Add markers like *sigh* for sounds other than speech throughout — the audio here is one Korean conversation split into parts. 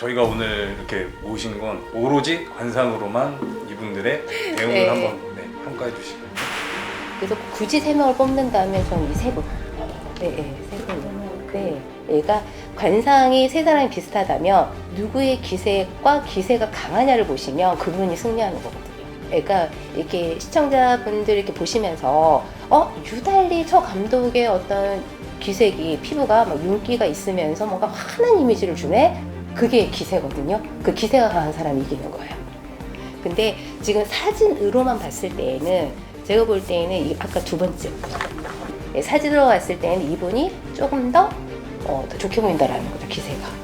저희가 오늘 이렇게 모신 건 오로지 관상으로만 이분들의 대응을 네. 한번 네, 평가해 주시고 그래서 굳이 세 명을 뽑는다면 저는 이 세 분. 네, 네, 세 분. 네. 얘가 관상이 세 사람이 비슷하다면 누구의 기세과 기세가 강하냐를 보시면 그분이 승리하는 거거든요. 그러니까 이렇게 시청자분들 이렇게 보시면서 어 유달리 저 감독의 어떤 기색이 피부가 막 윤기가 있으면서 뭔가 환한 이미지를 주네. 그게 기세거든요. 그 기세가 강한 사람이 이기는 거예요. 근데 지금 사진으로만 봤을 때에는 제가 볼 때에는 이 아까 두 번째 예, 사진으로 봤을 때는 이분이 조금 더, 어, 더 좋게 보인다라는 거죠 기세가.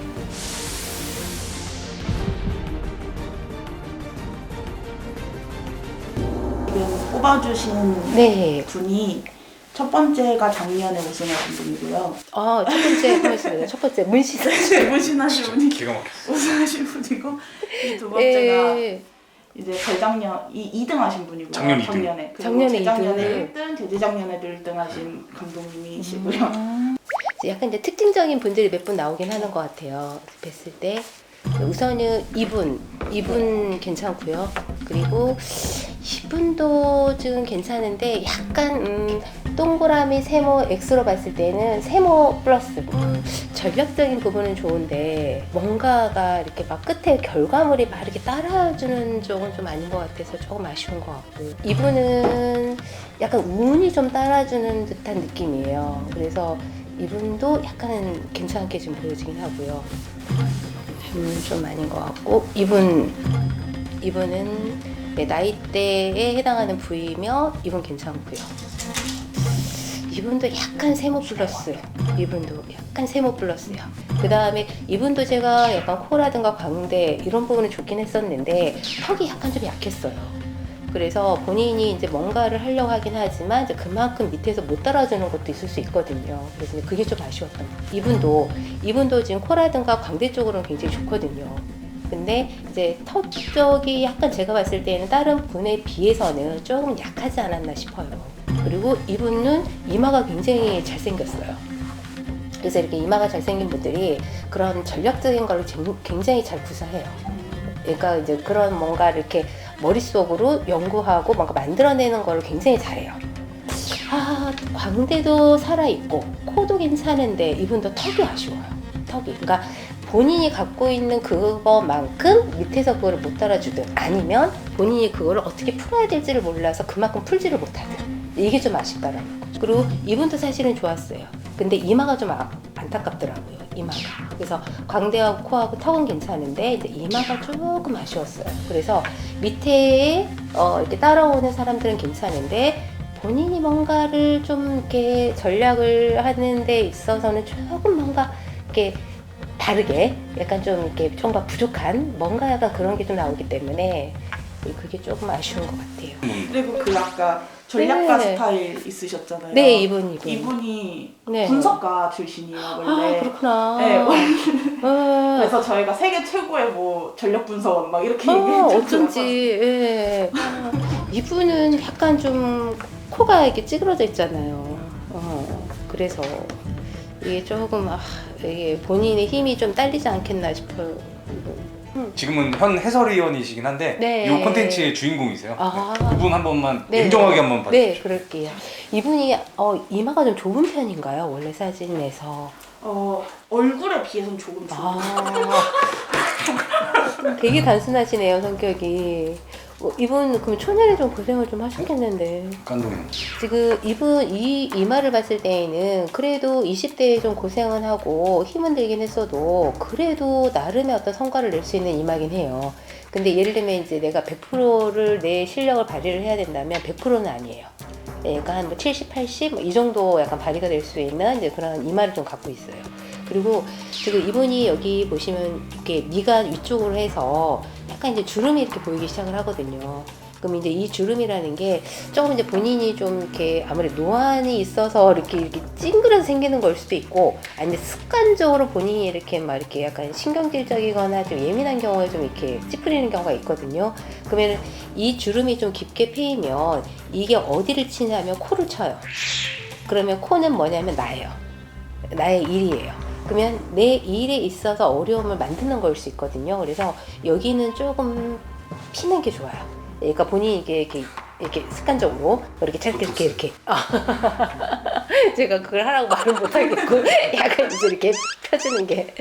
뽑아주신 네. 분이 첫 번째가 작년에 우승하신 분이고요. 어, 첫 번째 하겠습니다. 첫 번째 문신. 우승하신 분이 기가 막혔어. 우승하신 분이고 이 두 번째가 예. 이제 재작년 이 2등 하신 분이고요. 작년 이등. 작년에 그리고 작년에 재작년에 1등, 재재작년에도 1등 하신 감독님이시고요. 음. 이제 약간 이제 특징적인 분들이 몇 분 나오긴 하는 것 같아요. 뵀을 때 우선은 이분, 이분 괜찮고요. 그리고 이분도 지금 괜찮은데 약간 음, 동그라미 세모 X로 봤을 때는 세모 플러스 음, 전략적인 부분은 좋은데 뭔가가 이렇게 막 끝에 결과물이 막 이렇게 따라주는 쪽은 좀 아닌 것 같아서 조금 아쉬운 것 같고 이분은 약간 운이 좀 따라주는 듯한 느낌이에요. 그래서 이분도 약간은 괜찮게 지금 보여지긴 하고요. 음, 좀 아닌 것 같고 이분 이분은 네, 나이대에 해당하는 부위며 이분 괜찮고요. 이분도 약간 세모 플러스. 이분도 약간 세모 플러스요. 그 다음에 이분도 제가 약간 코라든가 광대 이런 부분은 좋긴 했었는데 턱이 약간 좀 약했어요. 그래서 본인이 이제 뭔가를 하려고 하긴 하지만 이제 그만큼 밑에서 못 따라주는 것도 있을 수 있거든요. 그래서 그게 좀 아쉬웠던 것 같아요. 이분도 이분도 지금 코라든가 광대 쪽으로는 굉장히 좋거든요. 근데 이제 턱 쪽이 약간 제가 봤을 때는 다른 분에 비해서는 조금 약하지 않았나 싶어요. 그리고 이분은 이마가 굉장히 잘생겼어요. 그래서 이렇게 이마가 잘생긴 분들이 그런 전략적인 걸 굉장히 잘 구사해요. 그러니까 이제 그런 뭔가 이렇게 머릿속으로 연구하고 뭔가 만들어내는 걸 굉장히 잘해요. 아, 광대도 살아있고, 코도 괜찮은데, 이분도 턱이 아쉬워요. 턱이. 그러니까 본인이 갖고 있는 그거만큼 밑에서 그거를 못 따라주든, 아니면 본인이 그거를 어떻게 풀어야 될지를 몰라서 그만큼 풀지를 못하든. 이게 좀 아쉽다라는 거죠. 그리고 이분도 사실은 좋았어요. 근데 이마가 좀 아- 안타깝더라고요. 이마가. 그래서 광대하고 코하고 턱은 괜찮은데 이제 이마가 조금 아쉬웠어요. 그래서 밑에 어, 이렇게 따라오는 사람들은 괜찮은데 본인이 뭔가를 좀 이렇게 전략을 하는 데 있어서는 조금 뭔가 이렇게 다르게 약간 좀 이렇게 좀더 부족한 뭔가 약간 그런 게 좀 나오기 때문에 그게 조금 아쉬운 것 같아요. 그리고 그 아까 전략가 네. 스타일 있으셨잖아요. 네, 이분 이분. 이분이 네. 분석가 출신이에요 아, 원래. 그렇구나. 네, 아, 그래서 저희가 세계 최고의 뭐 전력 분석원 막 이렇게 어, 얘기했잖아요. 어쩐지, 예. 아, 이분은 약간 좀 코가 이렇게 찌그러져 있잖아요. 어, 그래서 이게 조금, 아, 이게 본인의 힘이 좀 딸리지 않겠나 싶어요. 지금은 현 해설위원이시긴 한데 네. 이 콘텐츠의 주인공이세요. 아. 네. 그분 한 번만 네. 냉정하게 한 번 봐주세요. 네, 그럴게요. 이분이, 어, 이마가 좀 좁은 편인가요? 원래 사진에서. 어 얼굴에 비해서는 조금 좋은. 아, *laughs* 되게 단순하시네요, 성격이. 어, 이분, 그럼 초년에 좀 고생을 좀 하셨겠는데. 깐동이. 지금 이분 이 이마를 봤을 때에는 그래도 20대에 좀 고생은 하고 힘은 들긴 했어도 그래도 나름의 어떤 성과를 낼 수 있는 이마긴 해요. 근데 예를 들면 이제 내가 100%를 내 실력을 발휘를 해야 된다면 100%는 아니에요. 얘가 한뭐 70, 80, 이 정도 약간 발휘가 될 수 있는 이제 그런 이마를 좀 갖고 있어요. 그리고 지금 이분이 여기 보시면 이렇게 미간 위쪽으로 해서 약간 이제 주름이 이렇게 보이기 시작을 하거든요. 그럼 이제 이 주름이라는 게 조금 이제 본인이 좀 이렇게 아무래도 노안이 있어서 이렇게 이렇게 찡그려서 생기는 걸 수도 있고 아니면 습관적으로 본인이 이렇게 막 이렇게 약간 신경질적이거나 좀 예민한 경우에 좀 이렇게 찌푸리는 경우가 있거든요. 그러면 이 주름이 좀 깊게 패이면 이게 어디를 치냐면 코를 쳐요. 그러면 코는 뭐냐면 나예요. 나의 일이에요. 그러면 내 일에 있어서 어려움을 만드는 걸 수 있거든요. 그래서 여기는 조금 피는 게 좋아요. 그러니까 본인이 이게 이렇게 이렇게 습관적으로 이렇게 짧게 이렇게 이렇게 아. *laughs* 제가 그걸 하라고 말은 못하겠고 *laughs* 약간 이제 이렇게 펴주는 게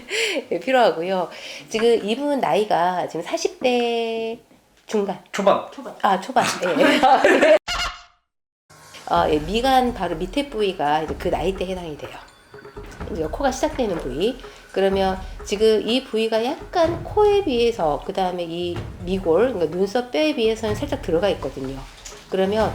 필요하고요. 지금 이분 나이가 지금 40대 중반 초반 초반. 아 초반. 예. *laughs* 아, 예, 미간 바로 밑에 부위가 이제 그 나이대 해당이 돼요. 이제 코가 시작되는 부위. 그러면 지금 이 부위가 약간 코에 비해서 그 다음에 이 미골, 그러니까 눈썹 뼈에 비해서는 살짝 들어가 있거든요. 그러면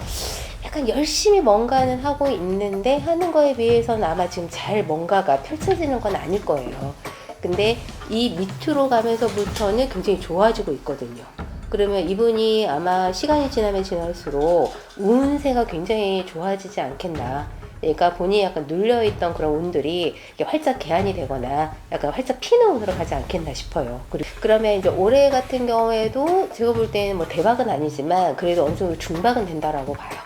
약간 열심히 뭔가는 하고 있는데 하는 거에 비해서는 아마 지금 잘 뭔가가 펼쳐지는 건 아닐 거예요. 근데 이 밑으로 가면서부터는 굉장히 좋아지고 있거든요. 그러면 이분이 아마 시간이 지나면 지날수록 운세가 굉장히 좋아지지 않겠나. 그러니까 본인이 약간 눌려있던 그런 운들이 활짝 개안이 되거나 약간 활짝 피는 운으로 가지 않겠나 싶어요. 그리고 그러면 이제 올해 같은 경우에도 제가 볼 때는 뭐 대박은 아니지만 그래도 어느 정도 중박은 된다라고 봐요.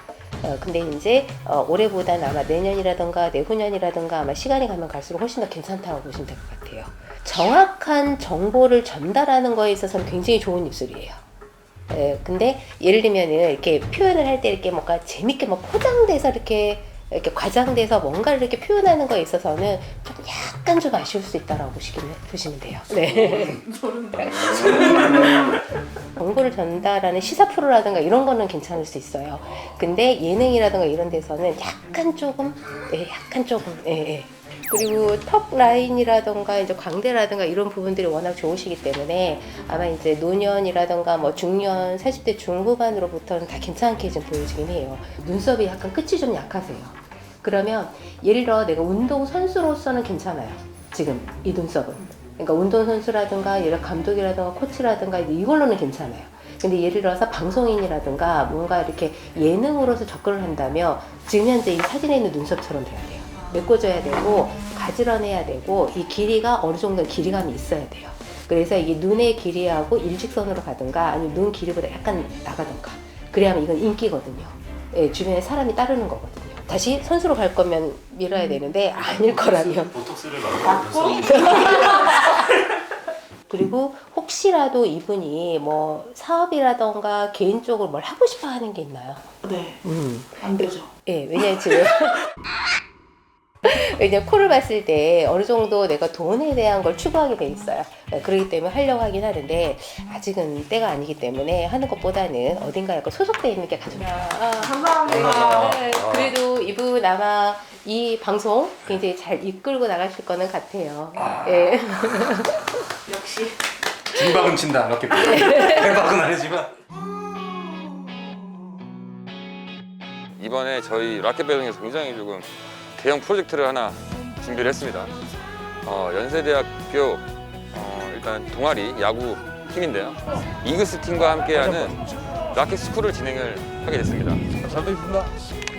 어, 근데 이제 어, 올해보다는 아마 내년이라든가 내후년이라든가 아마 시간이 가면 갈수록 훨씬 더 괜찮다고 보시면 될 것 같아요. 정확한 정보를 전달하는 거에 있어서는 굉장히 좋은 입술이에요. 예, 근데 예를 들면은 이렇게 표현을 할 때 이렇게 뭔가 재밌게 막 포장돼서 이렇게 이렇게 과장돼서 뭔가를 이렇게 표현하는 거에 있어서는 좀 약간 좀 아쉬울 수 있다라고 보시면 보시면 돼요. 네. 정보를 전달하는 시사 프로라든가 이런 거는 괜찮을 수 있어요. 근데 예능이라든가 이런 데서는 약간 조금, 예, 약간 조금, 예, 예. 그리고 턱 라인이라든가 이제 광대라든가 이런 부분들이 워낙 좋으시기 때문에 아마 이제 노년이라든가 뭐 중년, 40대 중후반으로부터는 다 괜찮게 좀 보여지긴 해요. 눈썹이 약간 끝이 좀 약하세요. 그러면 예를 들어 내가 운동 선수로서는 괜찮아요. 지금 이 눈썹은. 그러니까 운동 선수라든가 들어 감독이라든가 코치라든가 이걸로는 괜찮아요. 근데 예를 들어서 방송인이라든가 뭔가 이렇게 예능으로서 접근을 한다면 지금 현재 이 사진에 있는 눈썹처럼 돼야 돼요. 메꿔줘야 되고 가지런해야 되고 이 길이가 어느 정도 길이감이 있어야 돼요. 그래서 이게 눈의 길이하고 일직선으로 가든가 아니면 눈 길이보다 약간 나가든가 그래야만 이건 인기거든요. 예, 주변에 사람이 따르는 거거든요. 다시 선수로 갈 거면 밀어야 되는데 아닐 거라면 보톡스를 맞고 *laughs* 그리고 혹시라도 이분이 뭐 사업이라던가 개인적으로 뭘 하고 싶어 하는 게 있나요? 네, 음. 안 되죠. 예, 왜냐면 지금 *laughs* *laughs* 왜냐면 코를 봤을 때 어느 정도 내가 돈에 대한 걸 추구하게 돼 있어요. 예, 그렇기 때문에 하려고 하긴 하는데 아직은 때가 아니기 때문에 하는 것보다는 어딘가 약간 소속돼 있는 게 가장 좋아요. 감사합니다. 네, 그래도 이분 아마 이 방송 굉장히 잘 이끌고 나가실 거는 같아요. 예. *laughs* 역시 중박은 친다 이렇게 대박은 아니지만 이번에 저희 라켓 배송에서 굉장히 조금 대형 프로젝트를 하나 준비를 했습니다. 어, 연세대학교 어, 일단 동아리 야구 팀인데요. 이그스 팀과 함께하는 라켓 스쿨을 진행을 하게 됐습니다. 잘 되겠습니다.